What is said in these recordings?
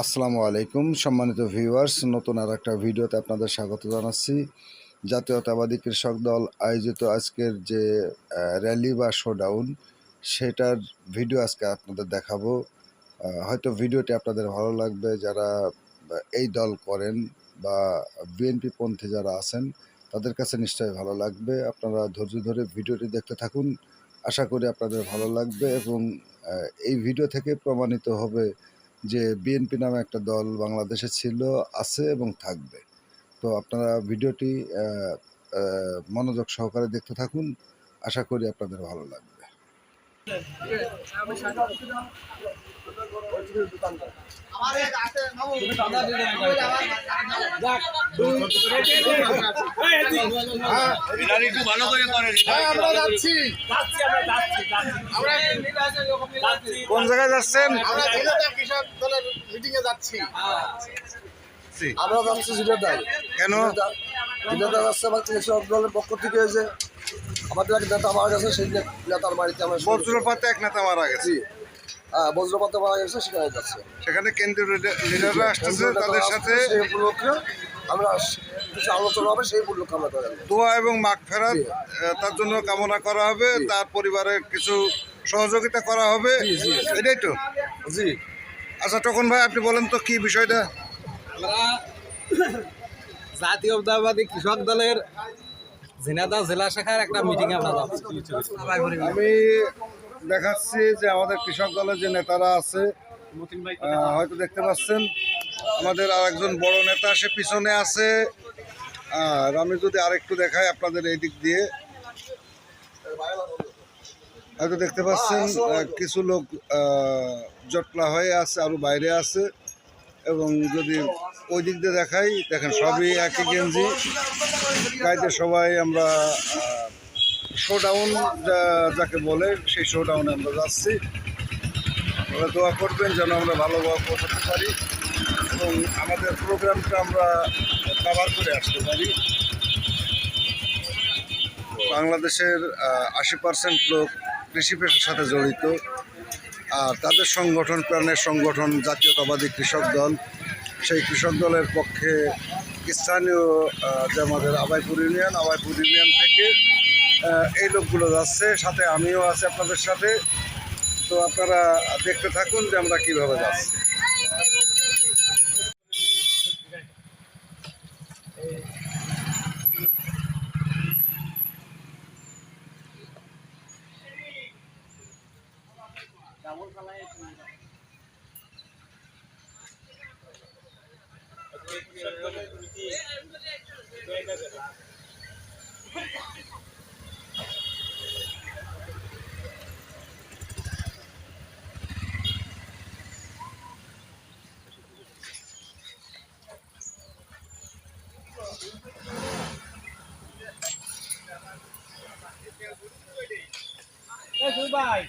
আসসালামু আলাইকুম, সম্মানিত ভিউয়ার্স নতুন আর একটা ভিডিওতে আপনাদের স্বাগত জানাচ্ছি। জাতীয়তাবাদী কৃষক দল আয়োজিত আজকের যে র্যালি বা শোডাউন সেটার ভিডিও আজকে আপনাদের দেখাবো। হয়তো ভিডিওটি আপনাদের ভালো লাগবে। যারা এই দল করেন বা বিএনপি পন্থী যারা আছেন, তাদের কাছে নিশ্চয়ই ভালো লাগবে। আপনারা ধৈর্য ধরে ভিডিওটি দেখতে থাকুন। আশা করি আপনাদের ভালো লাগবে এবং এই ভিডিও থেকে প্রমাণিত হবে যে বিএনপি নামে একটা দল বাংলাদেশে ছিল, আছে এবং থাকবে। তো আপনারা ভিডিওটি মনোযোগ সহকারে দেখতে থাকুন। আশা করি আপনাদের ভালো লাগবে একটু ভালো করে করেন আমরা যাচ্ছি কোন জায়গায় যাচ্ছেন? আমরা কৃষক দলের মিটিং এ যাচ্ছি আমরা যাচ্ছি কেন? জিনেদা যাচ্ছে আমার কৃষক দলের পক্ষ থেকে যে আমাদের এক নেতা মারা গেছে সেই নেতার বাড়িতে আমরা। বজ্রপাতে এক নেতা মারা গেছে। জি। হ্যাঁ বজ্রপাতে মারা গেছে সেখানে যাচ্ছে। সেখানে কেন্দ্রীয় লিডার- লিডাররা আসতেছে তাদের সাথে সেই উপলক্ষে আমরা কিছু আলোচনা হবে সেই উপলক্ষে আমরা করে দোয়া এবং মাগ ফেরাত তার জন্য কামনা করা হবে তার পরিবারের কিছু সহযোগিতা করা হবে। জি, জি। এটাই তো। জি। আচ্ছা তখন ভাই আপনি বলেন তো কি বিষয়টা? আমরা জাতীয়তাবাদী কৃষক দলের ঝিনাদা জেলা শাখার একটা মিটিং আমি দেখাচ্ছি যে আমাদের কৃষক দলের যে নেতারা আছে হয়তো দেখতে পাচ্ছেন, আমাদের আর একজন বড় নেতা সে পিছনে আছে। আর আমি যদি আরেকটু দেখাই আপনাদের এই দিক দিয়ে। হয়তো দেখতে পাচ্ছেন কিছু লোক জটলা হয়ে আছে আরও বাইরে আছে। এবং যদি ওই দিক দিয়ে দেখাই। দেখেন, সবই একই গেঞ্জি। গাইতে সবাই আমরা শো শোডাউন যাকে বলে, সেই শোডাউনে আমরা যাচ্ছি। ওরা দোয়া করবেন যেন আমরা ভালোভাবে পৌঁছাতে পারি এবং আমাদের প্রোগ্রামটা আমরা কভার করে আসতে পারি। বাংলাদেশের আশি পার্সেন্ট লোক কৃষি পেশার সাথে জড়িত। আর তাদের সংগঠন, প্রাণের সংগঠন, জাতীয়তাবাদী কৃষক দল সেই কৃষক দলের পক্ষে স্থানীয় যে আমাদের আবাইপুর ইউনিয়ন আবাইপুর ইউনিয়ন থেকে এই লোকগুলো যাচ্ছে, সাথে আমিও আছি আপনাদের সাথে। তো আপনারা দেখতে থাকুন যে আমরা কীভাবে যাচ্ছি। Goodbye.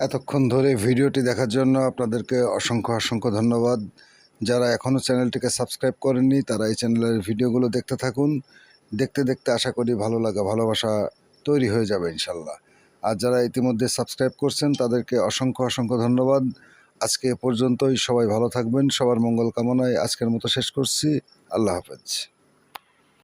এতক্ষণ ধরে ভিডিওটি দেখার জন্য আপনাদেরকে অসংখ্য অসংখ্য ধন্যবাদ। যারা এখনও চ্যানেলটিকে সাবস্ক্রাইব করেননি, তারা এই চ্যানেলের ভিডিওগুলো দেখতে থাকুন। দেখতে দেখতে আশা করি ভালো লাগা, ভালোবাসা তৈরি হয়ে যাবে ইনশাল্লাহ। আর যারা ইতিমধ্যে সাবস্ক্রাইব করছেন, তাদেরকে অসংখ্য অসংখ্য ধন্যবাদ। আজকে এ পর্যন্তই, সবাই ভালো থাকবেন, সবার মঙ্গল কামনায় আজকের মতো শেষ করছি। আল্লাহ হাফেজ।